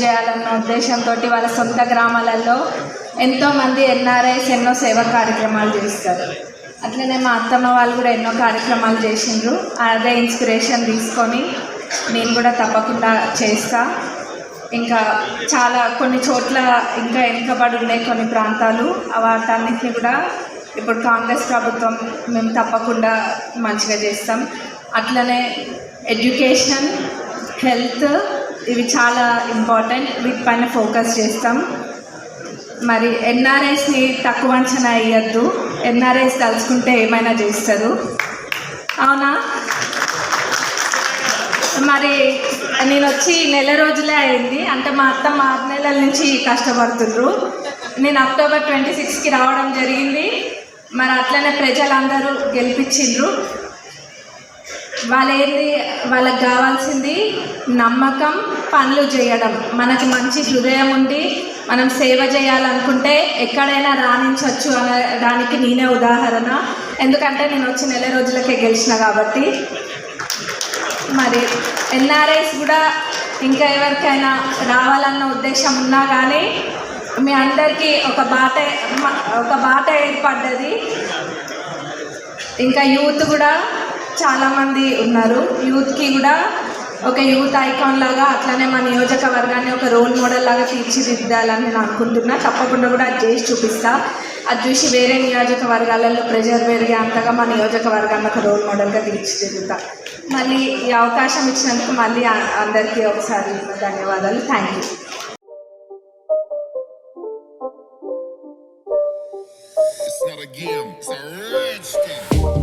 చేయాలన్న ఉద్దేశంతో వాళ్ళ సొంత గ్రామాలలో ఎంతోమంది ఎన్ఆర్ఐస్ ఎన్నో సేవా కార్యక్రమాలు చేస్తారు. అట్లనే మా అత్తమ్మ వాళ్ళు కూడా ఎన్నో కార్యక్రమాలు చేసిండ్రు. అదే ఇన్స్పిరేషన్ తీసుకొని నేను కూడా తప్పకుండా చేస్తా. ఇంకా చాలా కొన్ని చోట్ల ఇంకా వెనుకబడి ఉన్నాయి కొన్ని ప్రాంతాలు వాటన్నిటిని కూడా ఇప్పుడు కాంగ్రెస్ ప్రభుత్వం మేము తప్పకుండా మంచిగా చేస్తాం. అట్లనే ఎడ్యుకేషన్ హెల్త్ ఇవి చాలా ఇంపార్టెంట్ వీటిపైన ఫోకస్ చేస్తాం. మరి ఎన్ఆర్ఐస్ని తక్కువ అంచనా వేయద్దు. ఎన్ఆర్ఐస్ తలుచుకుంటే ఏమైనా చేస్తారు. అవునా? మరి నేను వచ్చి నెల రోజులే అయింది. అంటే మా అత్త ఆరు నెలల నుంచి కష్టపడుతుండ్రు. నేను అక్టోబర్ ట్వంటీ సిక్స్కి రావడం జరిగింది. మరి అట్లనే ప్రజలందరూ గెలిపించిండ్రు. వాళ్ళేంది వాళ్ళకి కావాల్సింది నమ్మకం పనులు చేయడం. మనకి మంచి హృదయం ఉండి మనం సేవ చేయాలనుకుంటే ఎక్కడైనా రాణించవచ్చు అనడానికి నేనే ఉదాహరణ. ఎందుకంటే నేను వచ్చి నెల రోజులకే గెలిచిన కాబట్టి. మరి ఎన్ఆర్ఐస్ కూడా ఇంకా ఎవరికైనా రావాలన్న ఉద్దేశం ఉన్నా కానీ మీ అందరికీ ఒక బాట ఒక బాట ఏర్పడ్డది. ఇంకా యూత్ కూడా చాలామంది ఉన్నారు. యూత్కి కూడా ఒక యూత్ ఐకాన్ లాగా అట్లనే మా నియోజకవర్గాన్ని ఒక రోల్ మోడల్ లాగా తీర్చిదిద్దాలని నేను అనుకుంటున్నా. తప్పకుండా కూడా అది చేసి చూపిస్తా. అది చూసి వేరే నియోజకవర్గాలలో ప్రెజర్ పెరిగే అంతగా మా నియోజకవర్గాన్ని ఒక రోల్ మోడల్గా తీర్చిదిద్దుతా. మళ్ళీ ఈ అవకాశం ఇచ్చినందుకు మళ్ళీ అందరికీ ఒకసారి ధన్యవాదాలు. Thank you It's not a game, it's a rich thing.